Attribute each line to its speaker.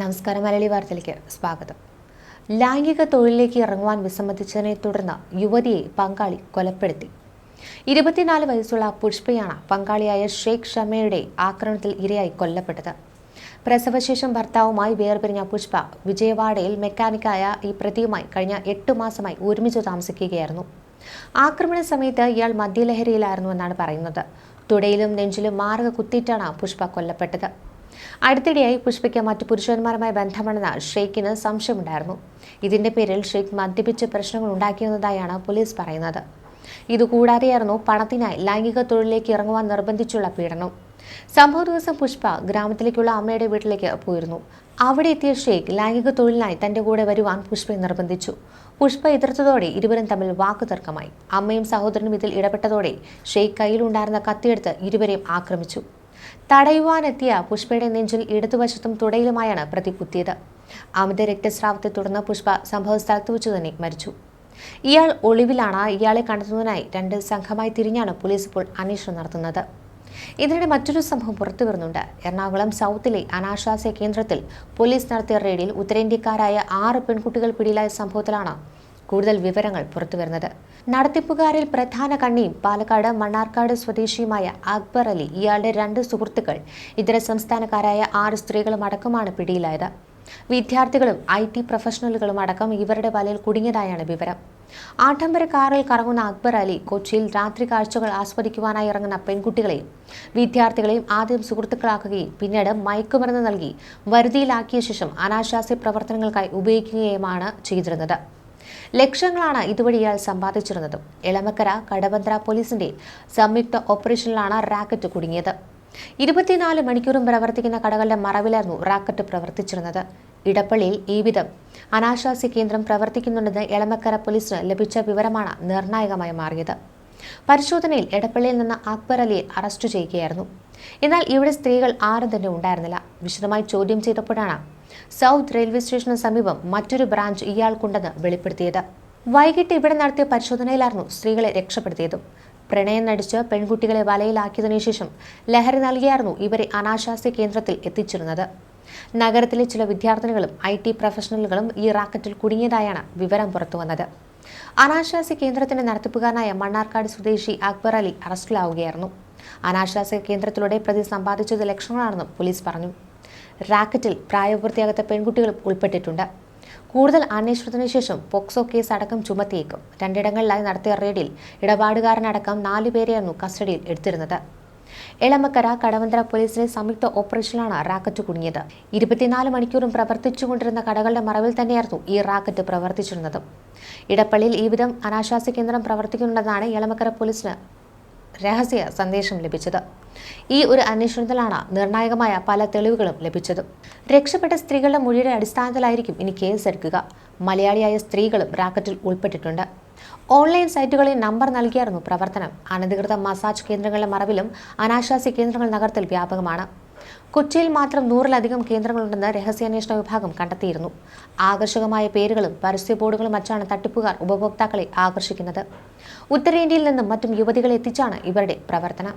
Speaker 1: നമസ്കാരം മലയാളി വാർത്തയിലേക്ക് സ്വാഗതം. ലൈംഗിക തൊഴിലിലേക്ക് ഇറങ്ങുവാൻ വിസമ്മതിച്ചതിനെ തുടർന്ന് യുവതിയെ പങ്കാളി കൊലപ്പെടുത്തി. ഇരുപത്തിനാല് വയസ്സുള്ള പുഷ്പയാണ് പങ്കാളിയായ ഷെയ്ഖ് ഷമയുടെ ആക്രമണത്തിൽ ഇരയായി കൊല്ലപ്പെട്ടത്. പ്രസവശേഷം ഭർത്താവുമായി വേർപിരിഞ്ഞ പുഷ്പ വിജയവാഡയിൽ മെക്കാനിക്കായ ഈ പ്രതിയുമായി കഴിഞ്ഞ എട്ട് മാസമായി ഒരുമിച്ച് താമസിക്കുകയായിരുന്നു. ആക്രമണ സമയത്ത് ഇയാൾ മദ്യലഹരിയിലായിരുന്നു എന്നാണ് പറയുന്നത്. തുടയിലും നെഞ്ചിലും മാർഗ കുത്തിയിട്ടാണ് പുഷ്പ കൊല്ലപ്പെട്ടത്. അടുത്തിടെയായി പുഷ്പയ്ക്ക് മറ്റു പുരുഷന്മാരുമായി ബന്ധമാണെന്ന് ഷെയ്ഖിന് സംശയമുണ്ടായിരുന്നു. ഇതിന്റെ പേരിൽ ഷെയ്ഖ് മദ്യപിച്ച് പ്രശ്നങ്ങൾ ഉണ്ടാക്കിയെന്നതായാണ് പോലീസ് പറയുന്നത്. ഇതുകൂടാതെയായിരുന്നു പണത്തിനായി ലൈംഗിക തൊഴിലിലേക്ക് ഇറങ്ങുവാൻ നിർബന്ധിച്ചുള്ള പീഡനം. സംഭവ ദിവസം പുഷ്പ ഗ്രാമത്തിലേക്കുള്ള അമ്മയുടെ വീട്ടിലേക്ക് പോയിരുന്നു. അവിടെ എത്തിയ ഷെയ്ഖ് ലൈംഗിക തൊഴിലിനായി തന്റെ കൂടെ വരുവാൻ പുഷ്പയെ നിർബന്ധിച്ചു. പുഷ്പ എതിർത്തതോടെ ഇരുവരും തമ്മിൽ വാക്കുതർക്കമായി. അമ്മയും സഹോദരനും ഇതിൽ ഇടപെട്ടതോടെ ഷെയ്ഖ് കയ്യിലുണ്ടായിരുന്ന കത്തിയെടുത്ത് ഇരുവരെയും ആക്രമിച്ചു. തടയുവാനെത്തിയ പുഷ്പയുടെ നെഞ്ചിൽ ഇടതുവശത്തും തുടയിലുമായാണ് പ്രതി കുത്തിയത്. അമിത രക്തസ്രാവത്തെ തുടർന്ന് പുഷ്പ സംഭവ സ്ഥലത്ത് വെച്ച് തന്നെ മരിച്ചു. ഇയാൾ ഒളിവിലാണ്. ഇയാളെ കണ്ടെത്തുന്നതിനായി രണ്ട് സംഘമായി തിരിഞ്ഞാണ് പോലീസ് ഇപ്പോൾ അന്വേഷണം നടത്തുന്നത്. ഇതിനിടെ മറ്റൊരു സംഭവം പുറത്തു വരുന്നുണ്ട്. എറണാകുളം സൗത്തിലെ അനാശാസ്യ കേന്ദ്രത്തിൽ പോലീസ് നടത്തിയ റെയ്ഡിൽ ഉത്തരേന്ത്യക്കാരായ ആറ് പെൺകുട്ടികൾ പിടിയിലായ സംഭവത്തിലാണ് കൂടുതൽ വിവരങ്ങൾ പുറത്തുവരുന്നത് നടത്തിപ്പുകാരിൽ പ്രധാന കണ്ണിയും പാലക്കാട് മണ്ണാർക്കാട് സ്വദേശിയുമായ അക്ബർ അലി. ഇയാളുടെ രണ്ട് സുഹൃത്തുക്കൾ ഇതര സംസ്ഥാനക്കാരായ ആറ് സ്ത്രീകളും അടക്കമാണ് പിടിയിലായത്. വിദ്യാർത്ഥികളും ഐ ടി പ്രൊഫഷണലുകളും അടക്കം ഇവരുടെ വലയിൽ കുടുങ്ങിയതായാണ് വിവരം. ആഡംബര കാറിൽ കറങ്ങുന്ന അക്ബർ അലി കൊച്ചിയിൽ രാത്രി കാഴ്ചകൾ ആസ്വദിക്കുവാനായി ഇറങ്ങുന്ന പെൺകുട്ടികളെയും വിദ്യാർത്ഥികളെയും ആദ്യം സുഹൃത്തുക്കളാക്കുകയും പിന്നീട് മയക്കുമരുന്ന് നൽകി വരുതിയിലാക്കിയ ശേഷം അനാശാസ്യ പ്രവർത്തനങ്ങൾക്കായി ഉപയോഗിക്കുകയുമാണ് ചെയ്തിരുന്നത്. ലക്ഷങ്ങളാണ് ഇതുവഴി ഇയാൾ സമ്പാദിച്ചിരുന്നതും. എളമക്കര കടവന്ത്ര പോലീസിന്റെ സംയുക്ത ഓപ്പറേഷനിലാണ് റാക്കറ്റ് കുടുങ്ങിയത്. ഇരുപത്തിനാല് മണിക്കൂറും പ്രവർത്തിക്കുന്ന കടകളുടെ മറവിലായിരുന്നു റാക്കറ്റ് പ്രവർത്തിച്ചിരുന്നത്. ഇടപ്പള്ളിയിൽ ഈ വിധം അനാശാസ്യ കേന്ദ്രം പ്രവർത്തിക്കുന്നുണ്ടെന്ന് എളമക്കര പോലീസിന് ലഭിച്ച വിവരമാണ് നിർണായകമായി മാറിയത്. പരിശോധനയിൽ എടപ്പള്ളിയിൽ നിന്ന് അക്ബർ അലിയെ അറസ്റ്റ് ചെയ്യുകയായിരുന്നു. എന്നാൽ ഇവിടെ സ്ത്രീകൾ ആരും തന്നെ ഉണ്ടായിരുന്നില്ല. വിശദമായി ചോദ്യം ചെയ്തപ്പോഴാണ് സൗത്ത് റെയിൽവേ സ്റ്റേഷന് സമീപം മറ്റൊരു ബ്രാഞ്ച് ഇയാൾക്കുണ്ടെന്ന് വെളിപ്പെടുത്തിയത്. വൈകിട്ട് ഇവിടെ നടത്തിയ പരിശോധനയിലായിരുന്നു സ്ത്രീകളെ രക്ഷപ്പെടുത്തിയതും. പ്രണയം നടിച്ച് പെൺകുട്ടികളെ വലയിലാക്കിയതിനു ശേഷം ലഹരി നൽകിയായിരുന്നു ഇവരെ അനാശാസ്യ കേന്ദ്രത്തിൽ എത്തിച്ചിരുന്നത്. നഗരത്തിലെ ചില വിദ്യാർത്ഥിനികളും ഐ ടി പ്രൊഫഷണലുകളും ഈ റാക്കറ്റിൽ കുടുങ്ങിയതായാണ് വിവരം പുറത്തുവന്നത്. അനാശാസ്യ കേന്ദ്രത്തിന്റെ നടത്തിപ്പുകാരനായ മണ്ണാർക്കാട് സ്വദേശി അക്ബർ അലി അറസ്റ്റിലാവുകയായിരുന്നു. അനാശാസ്യ കേന്ദ്രത്തിലൂടെ പ്രതി സമ്പാദിച്ചത് ലക്ഷങ്ങളാണെന്നും പോലീസ് പറഞ്ഞു. റാക്കറ്റിൽ പ്രായപൂർത്തിയാകാത്ത പെൺകുട്ടികളും ഉൾപ്പെട്ടിട്ടുണ്ട്. കൂടുതൽ അന്വേഷണത്തിന് ശേഷം പോക്സോ കേസ് അടക്കം ചുമത്തിയേക്കും. രണ്ടിടങ്ങളിലായി നടത്തിയ റെയ്ഡിൽ ഇടപാടുകാരനടക്കം നാലുപേരെയായിരുന്നു കസ്റ്റഡിയിൽ എടുത്തിരുന്നത്. എളമക്കര കടവന്തര പോലീസിന്റെ സംയുക്ത ഓപ്പറേഷനിലാണ് റാക്കറ്റ് കുടുങ്ങിയത്. ഇരുപത്തിനാല് മണിക്കൂറും പ്രവർത്തിച്ചുകൊണ്ടിരുന്ന കടകളുടെ മറവിൽ തന്നെയായിരുന്നു ഈ റാക്കറ്റ് പ്രവർത്തിച്ചിരുന്നത്. ഇടപ്പള്ളിയിൽ ഈ വിധം അനാശാസ്യ കേന്ദ്രം പ്രവർത്തിക്കുന്നുണ്ടെന്നാണ് എളമക്കര പോലീസിന് രഹസ്യ സന്ദേശം ലഭിച്ചത്. ഈ ഒരു അന്വേഷണത്തിലാണ് നിർണായകമായ പല തെളിവുകളും ലഭിച്ചത്. രക്ഷപ്പെട്ട സ്ത്രീകളുടെ മൊഴിയുടെ അടിസ്ഥാനത്തിലായിരിക്കും ഇനി കേസ് എടുക്കുക. മലയാളിയായ സ്ത്രീകളും റാക്കറ്റിൽ ഉൾപ്പെട്ടിട്ടുണ്ട്. ഓൺലൈൻ സൈറ്റുകളിൽ നമ്പർ നൽകിയായിരുന്നു പ്രവർത്തനം. അനധികൃത മസാജ് കേന്ദ്രങ്ങളുടെ മറവിലും അനാശാസി കേന്ദ്രങ്ങൾ നഗരത്തിൽ വ്യാപകമാണ്. കൊച്ചിയിൽ മാത്രം നൂറിലധികം കേന്ദ്രങ്ങളുണ്ടെന്ന് രഹസ്യാന്വേഷണ വിഭാഗം കണ്ടെത്തിയിരുന്നു. ആകർഷകമായ പേരുകളും പരസ്യ ബോർഡുകളും വച്ചാണ് തട്ടിപ്പുകാർ ഉപഭോക്താക്കളെ ആകർഷിക്കുന്നത്. ഉത്തരേന്ത്യയിൽ നിന്നും മറ്റും യുവതികളെ എത്തിച്ചാണ് ഇവരുടെ പ്രവർത്തനം.